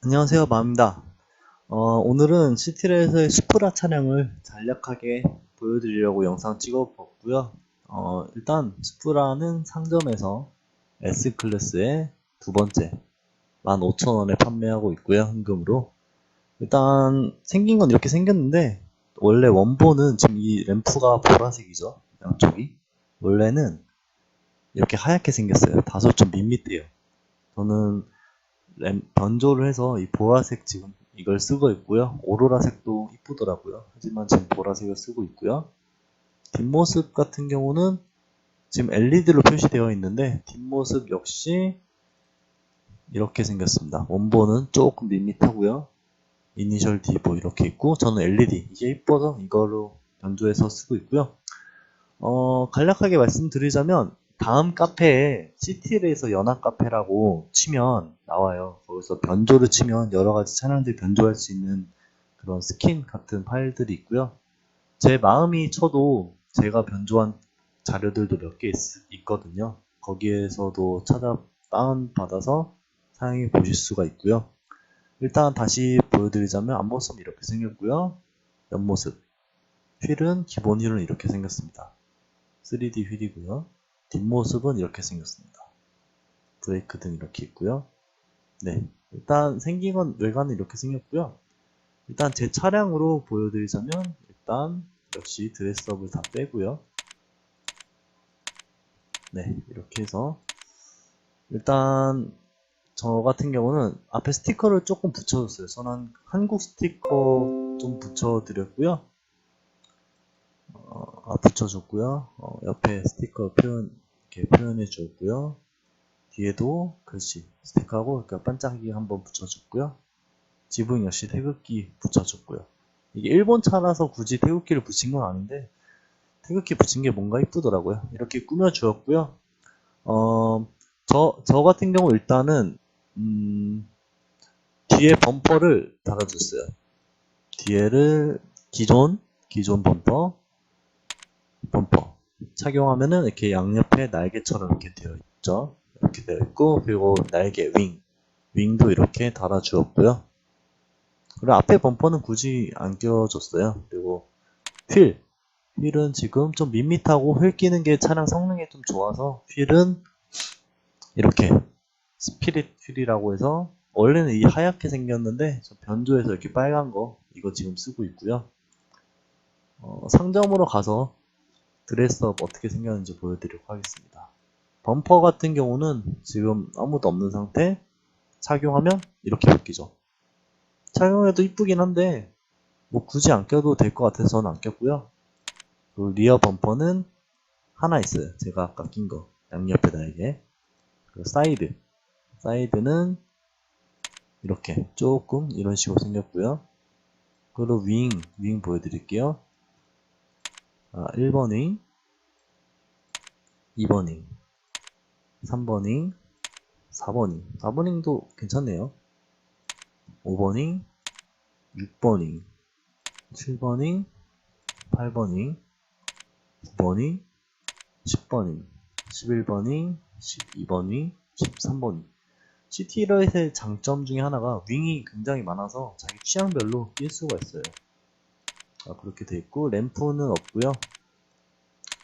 안녕하세요 마입니다. 어, 오늘은 시티레에서의 수프라 차량을 간략하게 보여드리려고 영상 찍어봤고요. 어, 일단 수프라는 상점에서 S클래스의 두 번째 15,000원에 판매하고 있고요 현금으로. 일단 생긴 건 이렇게 생겼는데 원래 원본은 지금 이 램프가 보라색이죠 양쪽이. 원래는 이렇게 하얗게 생겼어요. 다소 좀 밋밋해요. 저는 램, 변조를 해서 이 보라색 지금 이걸 쓰고 있고요. 오로라색도 이쁘더라고요. 하지만 지금 보라색을 쓰고 있고요. 뒷모습 같은 경우는 지금 LED로 표시되어 있는데 뒷모습 역시 이렇게 생겼습니다. 원본은 조금 밋밋하고요. 이니셜 D 뭐 이렇게 있고 저는 LED 이게 이뻐서 이걸로 변조해서 쓰고 있고요. 어, 간략하게 말씀드리자면 다음 카페에 시티레에서 연합 카페라고 치면 나와요. 거기서 변조를 치면 여러 가지 차량들 변조할 수 있는 그런 스킨 같은 파일들이 있고요. 제 마음이 쳐도 제가 변조한 자료들도 몇 개 있거든요. 거기에서도 찾아 다운 받아서 사용해 보실 수가 있고요. 일단 다시 보여드리자면 앞모습 이렇게 생겼고요. 옆모습 휠은 기본 휠은 이렇게 생겼습니다. 3D 휠이고요. 뒷모습은 이렇게 생겼습니다. 브레이크 등 이렇게 있고요. 네, 일단 생긴 건 외관은 이렇게 생겼고요. 일단 제 차량으로 보여드리자면 일단 역시 드레스업을 다 빼고요. 네, 이렇게 해서 일단 저 같은 경우는 앞에 스티커를 조금 붙여줬어요. 저는 한국 스티커 좀 붙여드렸고요. 어, 아, 붙여줬고요. 어, 옆에 스티커 표현 이렇게 표현해 줬고요. 뒤에도 글씨 스티커하고 그러니까 반짝이기 한번 붙여줬고요. 지붕 역시 태극기 붙여줬고요. 이게 일본 차라서 굳이 태극기를 붙인 건 아닌데 태극기 붙인 게 뭔가 이쁘더라고요. 이렇게 꾸며 주었고요. 어, 저, 저 같은 경우 일단은 음, 뒤에 범퍼를 달아줬어요. 뒤에를 기존 기존 범퍼 범퍼 착용하면은 이렇게 양옆에 날개처럼 이렇게 되어 있죠. 이렇게 되어 있고 그리고 날개 윙 윙도 이렇게 달아 주었고요. 그리고 앞에 범퍼는 굳이 안 껴줬어요. 그리고 휠 휠은 지금 좀 밋밋하고 휠 끼는 게 차량 성능이 좀 좋아서 휠은 이렇게 스피릿 휠이라고 해서 원래는 이 하얗게 생겼는데 변조해서 이렇게 빨간 거 이거 지금 쓰고 있고요. 어, 상점으로 가서 드레스업 어떻게 생겼는지 보여드리도록 하겠습니다. 범퍼 같은 경우는 지금 아무도 없는 상태 착용하면 이렇게 바뀌죠. 착용해도 이쁘긴 한데 뭐 굳이 안 껴도 될 것 같아서 저는 안 꼈고요. 그리고 리어 범퍼는 하나 있어요. 제가 아까 낀 거. 양옆에 날개. 그리고 사이드. 사이드는 이렇게 조금 이런 식으로 생겼고요. 그리고 윙, 윙 보여드릴게요. 아, 1번잉, 2번잉, 3번잉, 4번잉. 4번잉도 괜찮네요. 5번잉, 6번잉, 7번잉, 8번잉, 9번잉, 10번잉, 11번잉, 12번잉, 13번잉. CT라이트의 장점 중에 하나가 윙이 굉장히 많아서 자기 취향별로 낄 수가 있어요. 아, 그렇게 돼 있고 램프는 없고요.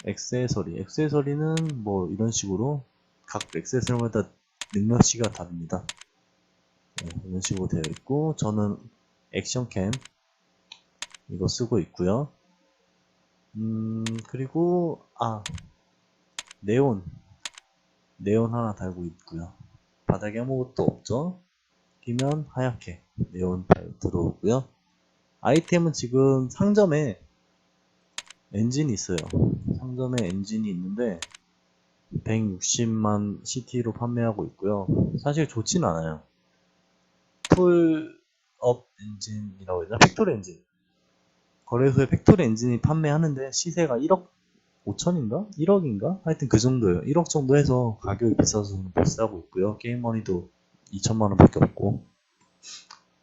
액세서리, 액세서리는 뭐 이런 식으로 각 액세서리마다 능력치가 다릅니다. 네, 이런 식으로 되어 있고 저는 액션캠 이거 쓰고 있고요. 음 그리고 아 네온 네온 하나 달고 있고요. 바닥에 아무것도 없죠. 끼면 하얗게 네온 들어오고요. 아이템은 지금 상점에 엔진이 있어요. 상점에 엔진이 있는데 160만 CT로 판매하고 있고요. 사실 좋진 않아요. 풀업 엔진이라고 해야 되나? 팩토리 엔진. 거래소에 팩토리 엔진이 판매하는데 시세가 1억 5천인가? 1억인가? 하여튼 그 정도예요. 1억 정도 해서 가격이 비싸서 못 사고 있고요. 게임 머니도 2천만 원 밖에 없고.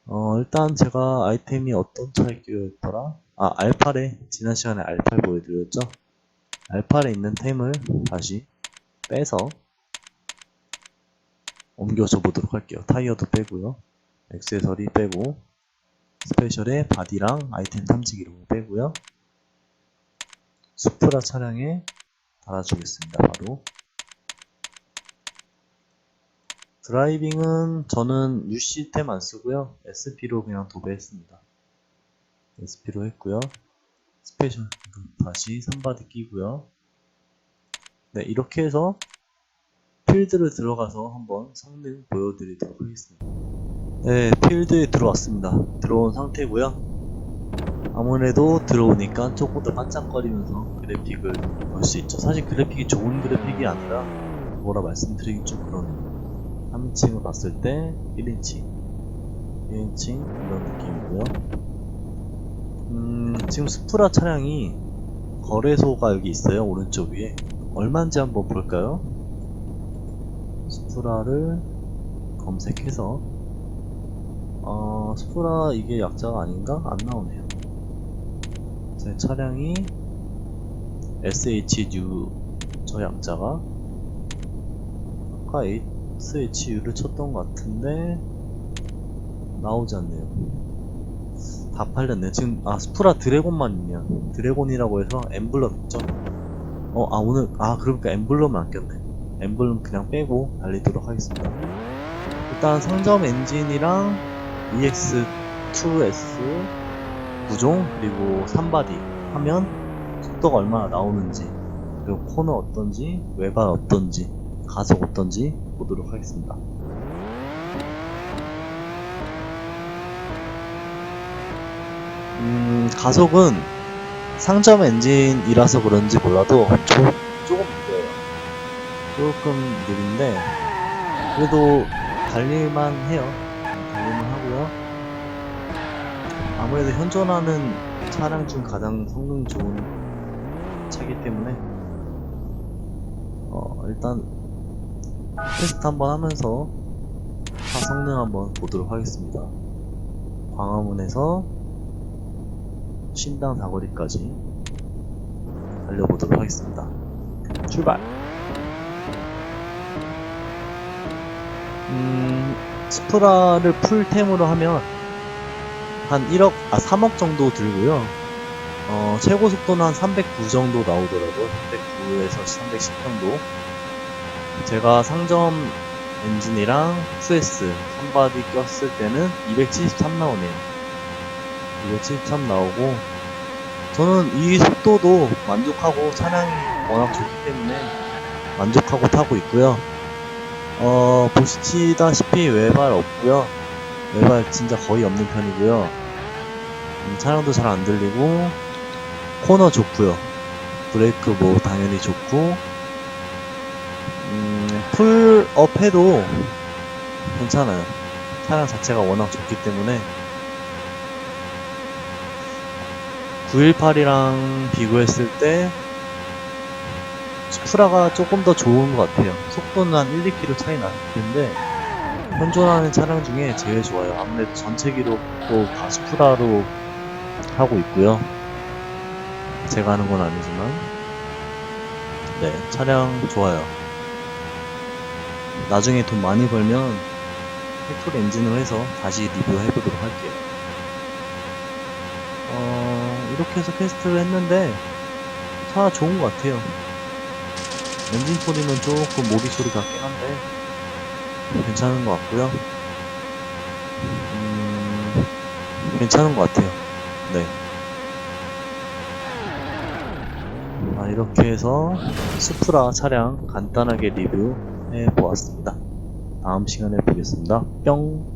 어, 일단 제가 아이템이 어떤 차에 끼어있더라? 아, 알팔에, 지난 시간에 알팔 보여드렸죠? 알팔에 있는 템을 다시 빼서 옮겨줘 보도록 할게요. 타이어도 빼고요. 액세서리 빼고 스페셜의 바디랑 아이템 탐지 기록 빼고요. 수프라 차량에 달아주겠습니다. 바로 드라이빙은 저는 UC템 안 쓰고요. SP로 그냥 도배했습니다. SP로 했고요. 스페셜 다시 선바디 끼고요. 네, 이렇게 해서 필드를 들어가서 한번 성능 보여드리도록 하겠습니다. 네, 필드에 들어왔습니다. 들어온 상태고요. 아무래도 들어오니까 조금 더 반짝거리면서 그래픽을 볼 수 있죠. 사실 그래픽이 좋은 그래픽이 아니라 뭐라 말씀드리기 좀 그러네요. 3인칭을 봤을 때 1인칭, 1인칭 이런 느낌이고요. 음, 지금 스프라 차량이 거래소가 여기 있어요. 오른쪽 위에. 얼마인지 한번 볼까요? 스프라를 검색해서 어, 스프라 이게 약자가 아닌가? 안 나오네요. 제 차량이 SHU 저 약자가 아까 SHU를 쳤던 것 같은데 나오지 않네요. 다 팔렸네. 지금 아 스프라 드래곤만 있네요. 드래곤이라고 해서 엠블럼 있죠? 어, 아 오늘 아 그러니까 엠블럼을 안 꼈네. 엠블럼 그냥 빼고 달리도록 하겠습니다. 일단 상점 엔진이랑 EX2S 구종 그리고 3바디 하면 속도가 얼마나 나오는지 그리고 코너 어떤지 외발 어떤지 가속 어떤지 보도록 하겠습니다. 음, 가속은 상점 엔진이라서 그런지 몰라도 조, 조금 느려요. 조금 느린데 그래도 달릴만 해요. 달릴만 하고요. 아무래도 현존하는 차량 중 가장 성능 좋은 차이기 때문에 어, 일단 테스트 한번 하면서 차 성능 한번 보도록 하겠습니다. 광화문에서 신당 사거리까지 달려보도록 하겠습니다. 출발! 음, 스프라를 풀템으로 하면 한 1억, 아 3억 정도 들고요. 어, 최고 속도는 한 309 정도 나오더라고요. 309에서 310 정도. 제가 상점 엔진이랑 QS 선바디 꼈을 때는 273 나오네요. 273 나오고 저는 이 속도도 만족하고 차량이 워낙 좋기 때문에 만족하고 타고 있고요. 어, 보시다시피 외발 없고요. 외발 진짜 거의 없는 편이고요. 음, 차량도 잘 안 들리고 코너 좋고요. 브레이크 뭐 당연히 좋고 음, 풀업 해도 괜찮아요. 차량 자체가 워낙 좋기 때문에 918이랑 비교했을 때 스프라가 조금 더 좋은 것 같아요. 속도는 한 1, 2km 차이 날 텐데 현존하는 차량 중에 제일 좋아요. 아무래도 전체 기록도 다 스프라로 하고 있고요. 제가 하는 건 아니지만 네 차량 좋아요. 나중에 돈 많이 벌면 팩토리 엔진으로 해서 다시 리뷰해 보도록 할게요. 어, 이렇게 해서 테스트를 했는데 차 좋은 것 같아요. 엔진 소리는 조금 모기 소리 같긴 한데 괜찮은 것 같고요. 음, 괜찮은 것 같아요. 네. 아, 이렇게 해서 수프라 차량 간단하게 리뷰 해 보았습니다. 다음 시간에 보겠습니다. 뿅!